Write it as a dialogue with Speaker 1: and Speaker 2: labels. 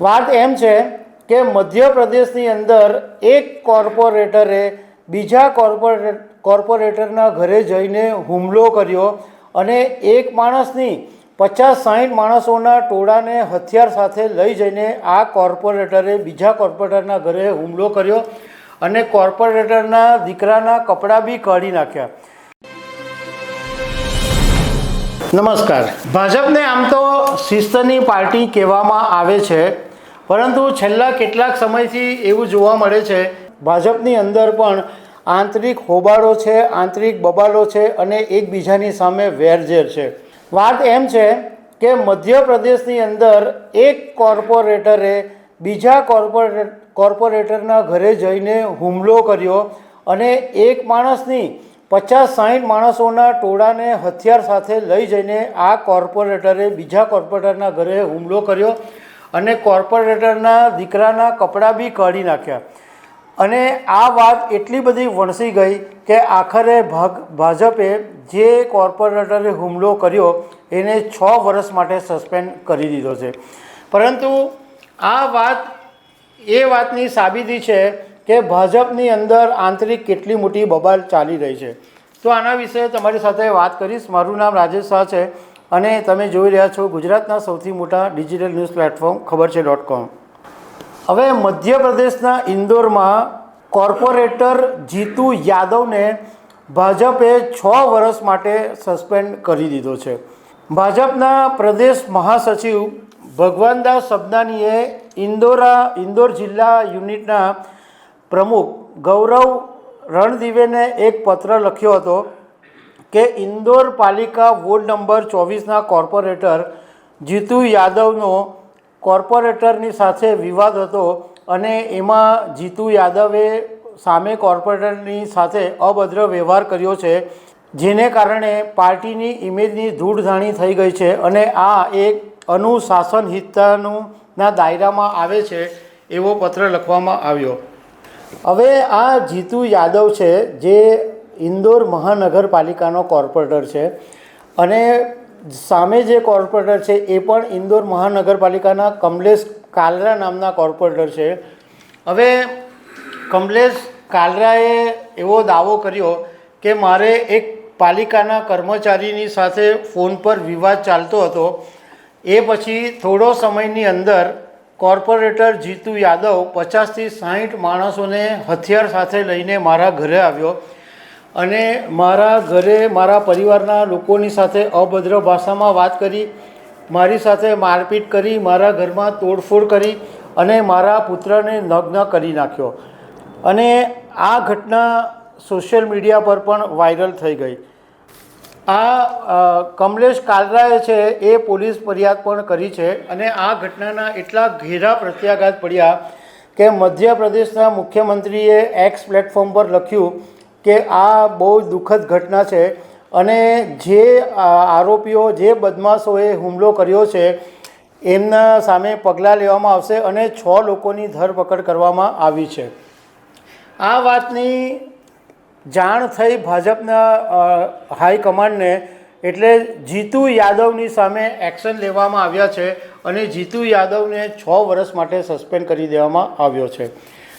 Speaker 1: વાત એમ છે કે મધ્યપ્રદેશની અંદર એક કોર્પોરેટરે બીજા કોર્પોરેટ કોર્પોરેટરના ઘરે જઈને હુમલો કર્યો અને એક માણસની પચાસ સાઠ માણસોના ટોળાને હથિયાર સાથે લઈ જઈને આ કોર્પોરેટરે બીજા કોર્પોરેટરના ઘરે હુમલો કર્યો અને કોર્પોરેટરના દીકરાના કપડાં બી કાઢી નાખ્યા. નમસ્કાર. ભાજપને આમ તો શિસ્તની પાર્ટી કહેવામાં આવે છે પરંતુ છેલ્લા કેટલાક સમયથી એવું જોવા મળે છે, ભાજપની અંદર પણ આંતરિક હોબાળો છે, આંતરિક બબાલો છે અને એકબીજાની સામે વેરઝેર છે. વાત એમ છે કે મધ્યપ્રદેશની અંદર એક કોર્પોરેટરે બીજા કોર્પોરેટ કોર્પોરેટરના ઘરે જઈને હુમલો કર્યો અને એક માણસની પચાસ સાઠ માણસોના ટોળાને હથિયાર સાથે લઈ જઈને આ કોર્પોરેટરે બીજા કોર્પોરેટરના ઘરે હુમલો કર્યો. અને કોર્પોરેટરના દીકરાના કપડાં બી કાઢી નાખ્યા. અને આ વાત એટલી બધી વણસી ગઈ કે આખરે ભાગ, ભાજપે જે કોર્પોરેટરે હુમલો કર્યો, એને છ વર્ષ માટે સસ્પેન્ડ કરી દીધો છે. પરંતુ આ વાત, એ વાતની સાબિતી છે કે ભાજપની અંદર આંતરિક કેટલી મોટી બબાલ ચાલી રહી છે. તો આના વિશે તમારી સાથે વાત કરીશ. મારું નામ રાજેશ શાહ છે. અને તમે જોઈ રહ્યા છો ગુજરાતના સૌથી મોટા ડિજિટલ ન્યૂઝ પ્લેટફોર્મ, ખબર છે ડોટ કોમ હવે મધ્યપ્રદેશના ઇન્દોરમાં કોર્પોરેટર જીતુ યાદવને ભાજપે છ વર્ષ માટે સસ્પેન્ડ કરી દીધો છે. ભાજપના પ્રદેશ મહાસચિવ ભગવાનદાસ સબનાનીએ ઇન્દોરા, ઇન્દોર જિલ્લા યુનિટના પ્રમુખ ગૌરવ રણદીવેને એક પત્ર લખ્યો હતો. કે ઇન્દોર પાલિકા વોર્ડ નંબર ચોવીસના કોર્પોરેટર જીતુ યાદવનો કોર્પોરેટરની સાથે વિવાદ હતો અને એમાં જીતુ યાદવે સામે કોર્પોરેટરની સાથે અભદ્ર વ્યવહાર કર્યો છે, જેને કારણે પાર્ટીની ઇમેજની ધૂળધાણી થઈ ગઈ છે અને આ એક અનુશાસન હિતનું ના દાયરામાં આવે છે એવો પત્ર લખવામાં આવ્યો. હવે આ જીતુ યાદવ છે, જે ઇન્દોર મહાનગરપાલિકાનો કોર્પોરેટર છે. અને સામે જે કોર્પોરેટર છે એ પણ ઇન્દોર મહાનગરપાલિકાના કમલેશ કાલરા નામના કોર્પોરેટર છે. હવે કમલેશ કાલરાએ એવો દાવો કર્યો કે મારે એક પાલિકાના કર્મચારીની સાથે ફોન પર વિવાદ ચાલતો હતો. એ પછી થોડો સમયની અંદર કોર્પોરેટર જીતુ યાદવ પચાસથી સાહીઠ માણસોને હથિયાર સાથે લઈને મારા ઘરે આવ્યો. અને મારા ઘરે મારા પરિવારના લોકોની સાથે અભદ્ર ભાષામાં વાત કરી, મારી સાથે મારપીટ કરી, મારા ઘરમાં તોડફોડ કરી અને મારા પુત્રને નગ્ન કરી નાખ્યો. અને આ ઘટના સોશિયલ મીડિયા પર પણ વાયરલ થઈ ગઈ. આ કમલેશ કાલરાએ છે એ પોલીસ ફરિયાદ પણ કરી છે અને આ ઘટનાના એટલા ઘેરા પ્રત્યાઘાત પડ્યા કે મધ્યપ્રદેશના મુખ્યમંત્રીએ એક્સ પ્લેટફોર્મ પર લખ્યું કે આ બહુ દુઃખદ ઘટના છે અને જે આરોપીઓ, જે બદમાશોએ હુમલો કર્યો છે, એમના સામે પગલાં લેવામાં આવશે અને છ લોકોની ધરપકડ કરવામાં આવી છે. આ વાતની જાણ થઈ ભાજપના હાઈકમાન્ડને એટલે જીતુ યાદવની સામે એક્શન લેવામાં આવ્યા છે અને જીતુ યાદવને છ વર્ષ માટે સસ્પેન્ડ કરી દેવામાં આવ્યો છે.